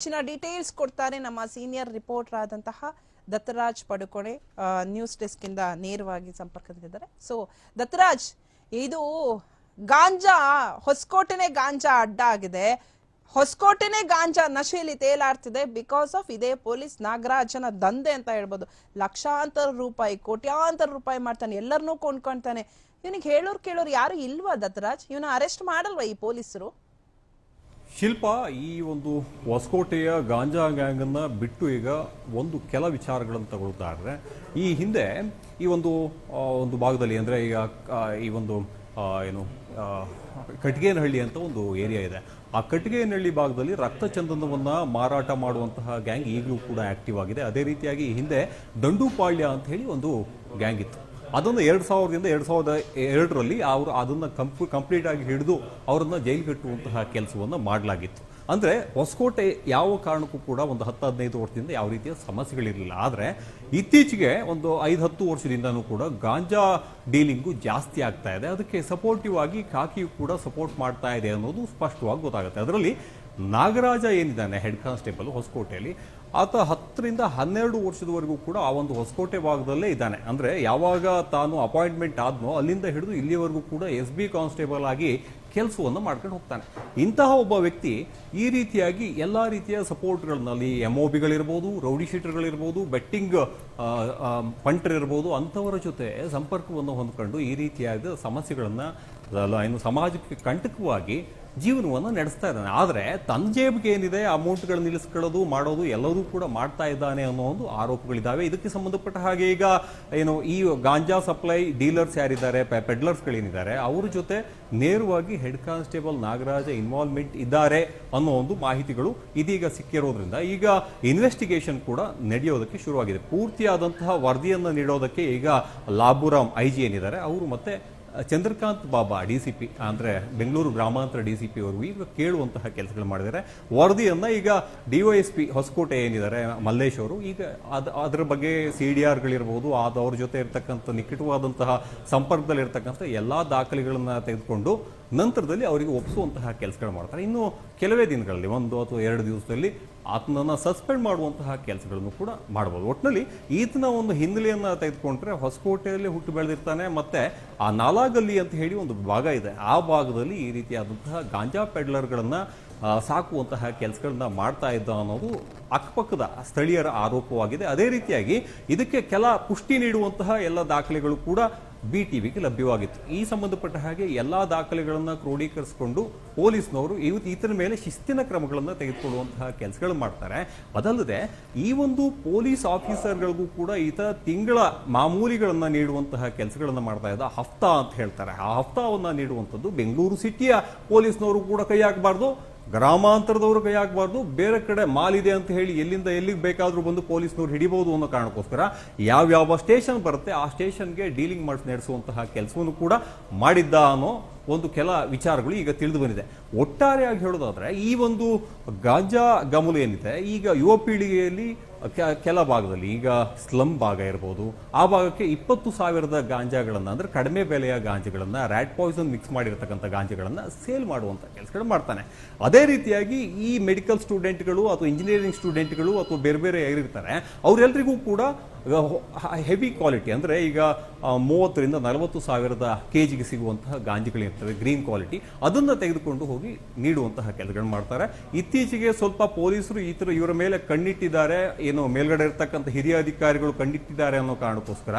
ಹೆಚ್ಚಿನ ಡೀಟೇಲ್ಸ್ ಕೊಡ್ತಾರೆ ನಮ್ಮ ಸೀನಿಯರ್ ರಿಪೋರ್ಟರ್ ಆದಂತಹ ದತ್ತರಾಜ್ ಪಡುಕೋಣೆ ನ್ಯೂಸ್ ಡೆಸ್ಕ್ ಇಂದ ನೇರವಾಗಿ ಸಂಪರ್ಕದಲ್ಲಿದ್ದಾರೆ. ಸೊ ದತ್ತರಾಜ್, ಇದು ಗಾಂಜಾ, ಹೊಸಕೋಟೆನೆ ಗಾಂಜಾ ಅಡ್ಡ ಆಗಿದೆ. ಹೊಸಕೋಟೆನೆ ಗಾಂಜಾ ನಶೆಯಲ್ಲಿ ತೇಲಾಡ್ತಿದೆ ಬಿಕಾಸ್ ಆಫ್ ಇದೇ ಪೊಲೀಸ್ ನಾಗರಾಜನ ದಂಧೆ ಅಂತ ಹೇಳ್ಬೋದು. ಲಕ್ಷಾಂತರ ರೂಪಾಯಿ, ಕೋಟ್ಯಾಂತರ ರೂಪಾಯಿ ಮಾಡ್ತಾನೆ, ಎಲ್ಲರನ್ನೂ ಕೊಂಡ್ಕೊಳ್ತಾನೆ. ಇವನಿಗೆ ಹೇಳೋರು ಕೇಳೋರು ಯಾರು ಇಲ್ವಾ ದತ್ತರಾಜ್? ಇವನ ಅರೆಸ್ಟ್ ಮಾಡಲ್ವಾ ಈ ಪೊಲೀಸರು? ಶಿಲ್ಪ ಈ ಒಂದು ಹೊಸಕೋಟೆಯ ಗಾಂಜಾ ಗ್ಯಾಂಗ್ ಅನ್ನ ಬಿಟ್ಟು ಈಗ ಒಂದು ಕೆಲ ವಿಚಾರಗಳನ್ನು ತಗೊಳ್ತಾ ಇದ್ರೆ ಈ ಹಿಂದೆ ಈ ಒಂದು ಒಂದು ಭಾಗದಲ್ಲಿ ಅಂದ್ರೆ ಈಗ ಈ ಒಂದು ಏನು ಕಟ್ಟಿಗೇನಹಳ್ಳಿ ಅಂತ ಒಂದು ಏರಿಯಾ ಇದೆ. ಆ ಕಟ್ಗೇನಹಳ್ಳಿ ಭಾಗದಲ್ಲಿ ರಕ್ತ ಚಂದನವನ್ನು ಮಾರಾಟ ಮಾಡುವಂತಹ ಗ್ಯಾಂಗ್ ಈಗಲೂ ಕೂಡ ಆಕ್ಟಿವ್ ಆಗಿದೆ. ಅದೇ ರೀತಿಯಾಗಿ ಈ ಹಿಂದೆ ದಂಡುಪಾಳ್ಯ ಅಂತ ಹೇಳಿ ಒಂದು ಗ್ಯಾಂಗ್ ಇತ್ತು. ಅದನ್ನು ಎರಡು ಸಾವಿರದಿಂದ ಎರಡು ಸಾವಿರದ ಎರಡರಲ್ಲಿ ಅವರು ಅದನ್ನು ಕಂಪ್ ಕಂಪ್ಲೀಟ್ ಆಗಿ ಹಿಡಿದು ಅವರನ್ನು ಜೈಲು ಕಟ್ಟುವಂತಹ ಕೆಲಸವನ್ನು ಮಾಡಲಾಗಿತ್ತು. ಅಂದರೆ ಹೊಸಕೋಟೆ ಯಾವ ಕಾರಣಕ್ಕೂ ಕೂಡ ಒಂದು ಹತ್ತು, ಹದಿನೈದು ವರ್ಷದಿಂದ ಯಾವ ರೀತಿಯ ಸಮಸ್ಯೆಗಳಿರಲಿಲ್ಲ. ಆದರೆ ಇತ್ತೀಚೆಗೆ ಒಂದು ಐದು, ಹತ್ತು ವರ್ಷದಿಂದನೂ ಕೂಡ ಗಾಂಜಾ ಡೀಲಿಂಗು ಜಾಸ್ತಿ ಆಗ್ತಾ ಇದೆ. ಅದಕ್ಕೆ ಸಪೋರ್ಟಿವ್ ಆಗಿ ಕಾಕಿಯು ಕೂಡ ಸಪೋರ್ಟ್ ಮಾಡ್ತಾ ಇದೆ ಅನ್ನೋದು ಸ್ಪಷ್ಟವಾಗಿ ಗೊತ್ತಾಗುತ್ತೆ. ಅದರಲ್ಲಿ ನಾಗರಾಜ ಏನಿದ್ದಾನೆ ಹೆಡ್ ಕಾನ್ಸ್ಟೇಬಲ್ ಹೊಸಕೋಟೆಯಲ್ಲಿ, ಆತ ಹತ್ತರಿಂದ ಹನ್ನೆರಡು ವರ್ಷದವರೆಗೂ ಕೂಡ ಆ ಒಂದು ಹೊಸಕೋಟೆ ಭಾಗದಲ್ಲೇ ಇದ್ದಾನೆ. ಅಂದರೆ ಯಾವಾಗ ತಾನು ಅಪಾಯಿಂಟ್ಮೆಂಟ್ ಆದ್ನೋ ಅಲ್ಲಿಂದ ಹಿಡಿದು ಇಲ್ಲಿವರೆಗೂ ಕೂಡ ಎಸ್ ಬಿ ಕಾನ್ಸ್ಟೇಬಲ್ ಆಗಿ ಕೆಲಸವನ್ನು ಮಾಡ್ಕೊಂಡು ಹೋಗ್ತಾನೆ. ಇಂತಹ ಒಬ್ಬ ವ್ಯಕ್ತಿ ಈ ರೀತಿಯಾಗಿ ಎಲ್ಲ ರೀತಿಯ ಸಪೋರ್ಟ್ಗಳಲ್ಲಿ ಎಂ ಒ ಬಿಗಳಿರ್ಬೋದು ರೌಡಿ ಶೀಟರ್ಗಳಿರ್ಬೋದು ಬೆಟ್ಟಿಂಗ್ ಇರ್ಬೋದು ಅಂಥವರ ಜೊತೆ ಸಂಪರ್ಕವನ್ನು ಹೊಂದ್ಕೊಂಡು ಈ ರೀತಿಯಾದ ಸಮಸ್ಯೆಗಳನ್ನು ಏನು ಸಮಾಜಕ್ಕೆ ಕಂಟಕವಾಗಿ ಜೀವನವನ್ನು ನಡೆಸ್ತಾ ಇದ್ದಾನೆ. ಆದರೆ ತನ್ನ ಜೇಬಿಗೆ ಏನಿದೆ ಅಮೌಂಟ್ಗಳು ನಿಲ್ಲಿಸ್ಕೊಳ್ಳೋದು, ಮಾಡೋದು, ಎಲ್ಲರೂ ಕೂಡ ಮಾಡ್ತಾ ಇದ್ದಾನೆ ಅನ್ನೋ ಒಂದು ಆರೋಪಗಳಿದ್ದಾವೆ. ಇದಕ್ಕೆ ಸಂಬಂಧಪಟ್ಟ ಹಾಗೆ ಈಗ, ಏನು, ಈ ಗಾಂಜಾ ಸಪ್ಲೈ ಡೀಲರ್ಸ್ ಯಾರಿದ್ದಾರೆ ಪೆಡ್ಲರ್ಸ್ಗಳೇನಿದ್ದಾರೆ, ಅವ್ರ ಜೊತೆ ನೇರವಾಗಿ ಹೆಡ್ ಕಾನ್ಸ್ಟೇಬಲ್ ನಾಗರಾಜ ಇನ್ವಾಲ್ವ್ಮೆಂಟ್ ಇದ್ದಾರೆ ಅನ್ನೋ ಒಂದು ಮಾಹಿತಿಗಳು ಇದೀಗ ಸಿಕ್ಕಿರೋದ್ರಿಂದ ಈಗ ಇನ್ವೆಸ್ಟಿಗೇಷನ್ ಕೂಡ ನಡೆಯೋದಕ್ಕೆ ಶುರುವಾಗಿದೆ. ಪೂರ್ತಿಯಾದಂತಹ ವರದಿಯನ್ನು ನೀಡೋದಕ್ಕೆ ಈಗ ಲಾಬುರಾಮ್ ಐ ಜಿ ಏನಿದ್ದಾರೆ, ಅವರು ಮತ್ತೆ Chandrakant Baba D C P ಅಂದರೆ ಬೆಂಗಳೂರು ಗ್ರಾಮಾಂತರ ಡಿ ಸಿ ಪಿ ಅವರು ಈಗ ಕೇಳುವಂತಹ ಕೆಲಸಗಳು ಮಾಡಿದ್ದಾರೆ. ವರದಿಯನ್ನ ಈಗ ಡಿವೈಎಸ್ ಪಿ ಹೊಸಕೋಟೆ ಏನಿದ್ದಾರೆ, ಮಲ್ಲೇಶ್ ಅವರು, ಈಗ ಅದು, ಅದರ ಬಗ್ಗೆ ಸಿ ಡಿ ಆರ್ಗಳಿರ್ಬೋದು ಅದು ಅವ್ರ ಜೊತೆ ಇರತಕ್ಕಂಥ ನಿಕಟವಾದಂತಹ ಸಂಪರ್ಕದಲ್ಲಿರ್ತಕ್ಕಂಥ ಎಲ್ಲಾ ದಾಖಲೆಗಳನ್ನ ತೆಗೆದುಕೊಂಡು ನಂತರದಲ್ಲಿ ಅವರಿಗೆ ಒಪ್ಪಿಸುವಂತಹ ಕೆಲಸಗಳು ಮಾಡ್ತಾರೆ. ಇನ್ನು ಕೆಲವೇ ದಿನಗಳಲ್ಲಿ, ಒಂದು ಅಥವಾ ಎರಡು ದಿವಸದಲ್ಲಿ ಆತನನ್ನು ಸಸ್ಪೆಂಡ್ ಮಾಡುವಂತಹ ಕೆಲಸಗಳನ್ನು ಕೂಡ ಮಾಡ್ಬೋದು. ಒಟ್ಟಿನಲ್ಲಿ ಈತನ ಒಂದು ಹಿನ್ನೆಲೆಯನ್ನು ತೆಗೆದುಕೊಂಡ್ರೆ ಹೊಸಕೋಟೆಯಲ್ಲಿ ಹುಟ್ಟು ಬೆಳೆದಿರ್ತಾನೆ, ಮತ್ತೆ ಆ ನಾಲಾಗಲ್ಲಿ ಅಂತ ಹೇಳಿ ಒಂದು ಭಾಗ ಇದೆ. ಆ ಭಾಗದಲ್ಲಿ ಈ ರೀತಿಯಾದಂತಹ ಗಾಂಜಾ ಪೆಡ್ಲರ್ಗಳನ್ನು ಸಾಕುವಂತಹ ಕೆಲಸಗಳನ್ನ ಮಾಡ್ತಾ ಇದ್ದ ಅನ್ನೋದು ಅಕ್ಕಪಕ್ಕದ ಸ್ಥಳೀಯರ ಆರೋಪವಾಗಿದೆ. ಅದೇ ರೀತಿಯಾಗಿ ಇದಕ್ಕೆ ಕೆಲ ಪುಷ್ಟಿ ನೀಡುವಂತಹ ಎಲ್ಲ ದಾಖಲೆಗಳು ಕೂಡ ಬಿ ಟಿವಿಗೆ ಲಭ್ಯವಾಗಿತ್ತು. ಈ ಸಂಬಂಧಪಟ್ಟ ಹಾಗೆ ಎಲ್ಲ ದಾಖಲೆಗಳನ್ನು ಕ್ರೋಢೀಕರಿಸಿಕೊಂಡು ಪೊಲೀಸ್ನವರು ಇವತ್ತು ಈತನ ಮೇಲೆ ಶಿಸ್ತಿನ ಕ್ರಮಗಳನ್ನು ತೆಗೆದುಕೊಳ್ಳುವಂತಹ ಕೆಲಸಗಳು ಮಾಡ್ತಾರೆ. ಅದಲ್ಲದೆ ಈ ಒಂದು ಪೊಲೀಸ್ ಆಫೀಸರ್ಗಳಿಗೂ ಕೂಡ ಈತ ತಿಂಗಳ ಮಾಮೂಲಿಗಳನ್ನು ನೀಡುವಂತಹ ಕೆಲಸಗಳನ್ನು ಮಾಡ್ತಾ ಇದ್ದ ಹಫ್ತಾ ಅಂತ ಹೇಳ್ತಾರೆ. ಆ ಹಫ್ತಾವನ್ನು ನೀಡುವಂಥದ್ದು ಬೆಂಗಳೂರು ಸಿಟಿಯ ಪೊಲೀಸ್ನವರು ಕೂಡ ಕೈ ಹಾಕಬಾರ್ದು. ಗ್ರಾಮಾಂತರದವರು ಕೈ ಆಗಬಾರ್ದು ಬೇರೆ ಕಡೆ ಮಾಲ್ ಇದೆ ಅಂತ ಹೇಳಿ ಎಲ್ಲಿಂದ ಎಲ್ಲಿಗೆ ಬೇಕಾದರೂ ಬಂದು ಪೊಲೀಸ್ನವ್ರು ಹಿಡಿಬಹುದು ಅನ್ನೋ ಕಾರಣಕ್ಕೋಸ್ಕರ ಯಾವ್ಯಾವ ಸ್ಟೇಷನ್ ಬರುತ್ತೆ ಆ ಸ್ಟೇಷನ್ಗೆ ಡೀಲಿಂಗ್ ಮಾಡಿಸಿ ನಡೆಸುವಂತಹ ಕೆಲಸವನ್ನು ಕೂಡ ಮಾಡಿದ್ದ ಅನ್ನೋ ಒಂದು ಕೆಲ ವಿಚಾರಗಳು ಈಗ ತಿಳಿದು ಬಂದಿದೆ ಒಟ್ಟಾರೆಯಾಗಿ ಹೇಳೋದಾದ್ರೆ ಈ ಒಂದು ಗಾಂಜಾ ಗಮಲು ಏನಿದೆ, ಈಗ ಯುವ ಪೀಳಿಗೆಯಲ್ಲಿ ಕೆಲ ಭಾಗದಲ್ಲಿ, ಈಗ ಸ್ಲಮ್ ಭಾಗ ಇರ್ಬೋದು, ಆ ಭಾಗಕ್ಕೆ ಇಪ್ಪತ್ತು ಸಾವಿರದ ಗಾಂಜಾಗಳನ್ನು, ಅಂದ್ರೆ ಕಡಿಮೆ ಬೆಲೆಯ ಗಾಂಜಾಗಳನ್ನು ರ್ಯಾಟ್ ಪಾಯ್ಸನ್ ಮಿಕ್ಸ್ ಮಾಡಿರ್ತಕ್ಕಂಥ ಗಾಂಜಾಗಳನ್ನು ಸೇಲ್ ಮಾಡುವಂಥ ಕೆಲಸಗಳು ಮಾಡ್ತಾನೆ. ಅದೇ ರೀತಿಯಾಗಿ ಈ ಮೆಡಿಕಲ್ ಸ್ಟೂಡೆಂಟ್ಗಳು ಅಥವಾ ಇಂಜಿನಿಯರಿಂಗ್ ಸ್ಟೂಡೆಂಟ್ಗಳು ಅಥವಾ ಬೇರೆ ಬೇರೆ ಯಾರಿರ್ತಾರೆ ಅವರೆಲ್ಲರಿಗೂ ಕೂಡ ಹೆವಿ ಕ್ವಾಲಿಟಿ ಅಂದರೆ ಈಗ ಮೂವತ್ತರಿಂದ ನಲವತ್ತು ಸಾವಿರದ ಕೆಜಿಗೆ ಸಿಗುವಂತಹ ಗಾಂಜಿಗಳಿರ್ತವೆ ಗ್ರೀನ್ ಕ್ವಾಲಿಟಿ ಅದನ್ನು ತೆಗೆದುಕೊಂಡು ಹೋಗಿ ನೀಡುವಂತಹ ಕೆಲಸಗಳನ್ನು ಮಾಡ್ತಾರೆ. ಇತ್ತೀಚೆಗೆ ಸ್ವಲ್ಪ ಪೊಲೀಸರು ಈ ಇವರ ಮೇಲೆ ಕಣ್ಣಿಟ್ಟಿದ್ದಾರೆ, ಏನು ಮೇಲ್ಗಡೆ ಇರ್ತಕ್ಕಂಥ ಹಿರಿಯ ಅಧಿಕಾರಿಗಳು ಕಣ್ಣಿಟ್ಟಿದ್ದಾರೆ ಅನ್ನೋ ಕಾರಣಕ್ಕೋಸ್ಕರ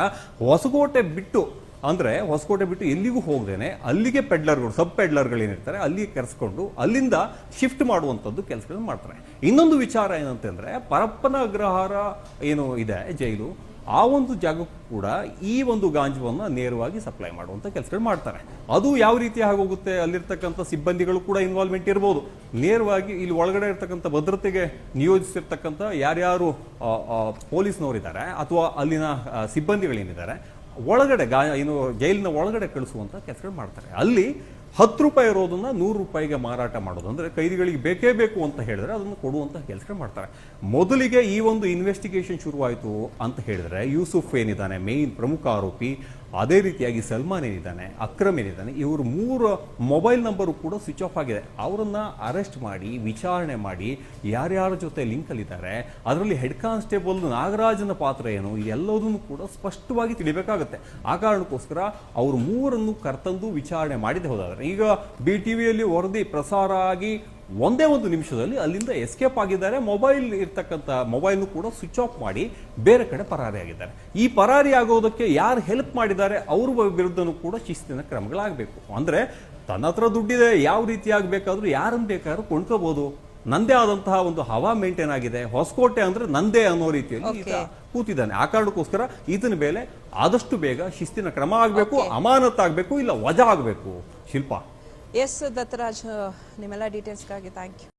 ಹೊಸಕೋಟೆ ಬಿಟ್ಟು ಅಂದ್ರೆ ಹೊಸಕೋಟೆ ಬಿಟ್ಟು ಎಲ್ಲಿಗೂ ಹೋಗದೇನೆ, ಅಲ್ಲಿಗೆ ಪೆಡ್ಲರ್ಗಳು, ಸಬ್ ಪೆಡ್ಲರ್ಗಳು ಏನಿರ್ತಾರೆ, ಅಲ್ಲಿಗೆ ಕರೆಸ್ಕೊಂಡು, ಅಲ್ಲಿಂದ ಶಿಫ್ಟ್ ಮಾಡುವಂಥದ್ದು ಕೆಲಸಗಳನ್ನ ಮಾಡ್ತಾರೆ. ಇನ್ನೊಂದು ವಿಚಾರ ಏನಂತಂದರೆ, ಪರಪ್ಪನ ಅಗ್ರಹಾರ ಏನು ಇದೆ, ಜೈಲು, ಆ ಒಂದು ಜಾಗಕ್ಕೂ ಕೂಡ ಈ ಒಂದು ಗಾಂಜವನ್ನು ನೇರವಾಗಿ ಸಪ್ಲೈ ಮಾಡುವಂಥ ಕೆಲಸಗಳು ಮಾಡ್ತಾರೆ. ಅದು ಯಾವ ರೀತಿ ಆಗೋಗುತ್ತೆ, ಅಲ್ಲಿರ್ತಕ್ಕಂಥ ಸಿಬ್ಬಂದಿಗಳು ಕೂಡ ಇನ್ವಾಲ್ವ್ಮೆಂಟ್ ಇರ್ಬೋದು. ನೇರವಾಗಿ ಇಲ್ಲಿ ಒಳಗಡೆ ಇರ್ತಕ್ಕಂಥ ಭದ್ರತೆಗೆ ನಿಯೋಜಿಸಿರ್ತಕ್ಕಂಥ ಯಾರ್ಯಾರು ಪೊಲೀಸ್ನವರಿದ್ದಾರೆ, ಅಥವಾ ಅಲ್ಲಿನ ಸಿಬ್ಬಂದಿಗಳೇನಿದ್ದಾರೆ ಒಳಗಡೆ ಗಾ ಏನು ಜೈಲಿನ ಒಳಗಡೆ ಕಳಿಸುವಂಥ ಕೆಲಸಗಳು ಮಾಡ್ತಾರೆ. ಅಲ್ಲಿ ಹತ್ತು ರೂಪಾಯಿ ಇರೋದನ್ನು ನೂರು ರೂಪಾಯಿಗೆ ಮಾರಾಟ ಮಾಡೋದು. ಅಂದರೆ ಕೈದಿಗಳಿಗೆ ಬೇಕೇ ಬೇಕು ಅಂತ ಹೇಳಿದ್ರೆ ಅದನ್ನು ಕೊಡುವಂಥ ಕೆಲಸಗಳು ಮಾಡ್ತಾರೆ. ಮೊದಲಿಗೆ ಈ ಒಂದು ಇನ್ವೆಸ್ಟಿಗೇಷನ್ ಶುರುವಾಯಿತು ಅಂತ ಹೇಳಿದ್ರೆ ಯೂಸುಫ್ ಏನಿದ್ದಾನೆ ಮೇನ್ ಪ್ರಮುಖ ಆರೋಪಿ ಅದೇ ರೀತಿಯಾಗಿ ಸಲ್ಮಾನ್ ಏನಿದ್ದಾನೆ, ಅಕ್ರಮ್ ಏನಿದ್ದಾನೆ, ಇವರು ಮೂರು ಮೊಬೈಲ್ ನಂಬರು ಕೂಡ ಸ್ವಿಚ್ ಆಫ್ ಆಗಿದೆ. ಅವರನ್ನ ಅರೆಸ್ಟ್ ಮಾಡಿ, ವಿಚಾರಣೆ ಮಾಡಿ ಯಾರ್ಯಾರ ಜೊತೆ ಲಿಂಕಲ್ಲಿದ್ದಾರೆ ಅದರಲ್ಲಿ ಹೆಡ್ ಕಾನ್ಸ್ಟೇಬಲ್ ನಾಗರಾಜನ ಪಾತ್ರ ಏನು, ಇದೆಲ್ಲದನ್ನು ಕೂಡ ಸ್ಪಷ್ಟವಾಗಿ ತಿಳಿಬೇಕಾಗುತ್ತೆ. ಆ ಕಾರಣಕ್ಕೋಸ್ಕರ ಅವರು ಮೂರನ್ನು ಕರ್ತಂದು ವಿಚಾರಣೆ ಮಾಡಿದೆ ಹೋದಾದ್ರೆ. ಈಗ ಬಿ ಟಿವಿಯಲ್ಲಿ ವರದಿ ಪ್ರಸಾರ ಆಗಿ ಒಂದೇ ಒಂದು ನಿಮಿಷದಲ್ಲಿ ಅಲ್ಲಿಂದ ಎಸ್ಕೇಪ್ ಆಗಿದ್ದಾರೆ. ಮೊಬೈಲ್ ಇರ್ತಕ್ಕಂಥ ಮೊಬೈಲ್ ಕೂಡ ಸ್ವಿಚ್ ಆಫ್ ಮಾಡಿ ಬೇರೆ ಕಡೆ ಪರಾರಿಯಾಗಿದ್ದಾರೆ ಈ ಪರಾರಿ ಆಗೋದಕ್ಕೆ ಯಾರು ಹೆಲ್ಪ್ ಮಾಡಿದ್ದಾರೆ? ಅವ್ರ ವಿರುದ್ಧನೂ ಕೂಡ ಶಿಸ್ತಿನ ಕ್ರಮಗಳಾಗಬೇಕು. ಅಂದ್ರೆ ತನ್ನ ಹತ್ರ ದುಡ್ಡಿದೆ ಯಾವ ರೀತಿ ಆಗಬೇಕಾದ್ರೂ ಯಾರನ್ನು ಬೇಕಾದ್ರೂ ಕೊಂಡ್ಕೋಬಹುದು ನಂದೇ ಆದಂತಹ ಒಂದು ಹವಾ ಮೇಂಟೈನ್ ಆಗಿದೆ. ಹೊಸಕೋಟೆ ಅಂದ್ರೆ ನಂದೇ ಅನ್ನೋ ರೀತಿಯಲ್ಲಿ ಈತ ಕೂತಿದ್ದಾನೆ. ಆ ಕಾರಣಕ್ಕೋಸ್ಕರ ಈತನ ಮೇಲೆ ಆದಷ್ಟು ಬೇಗ ಶಿಸ್ತಿನ ಕ್ರಮ ಆಗಬೇಕು ಅಮಾನತ್ ಆಗಬೇಕು ಇಲ್ಲ ವಜಾ ಆಗಬೇಕು. ಶಿಲ್ಪ. ಎಸ್ ದತ್ತರಾಜ್ ನಿಮ್ಮೆಲ್ಲ ಡೀಟೇಲ್ಸ್ಗಾಗಿ ಥ್ಯಾಂಕ್ ಯು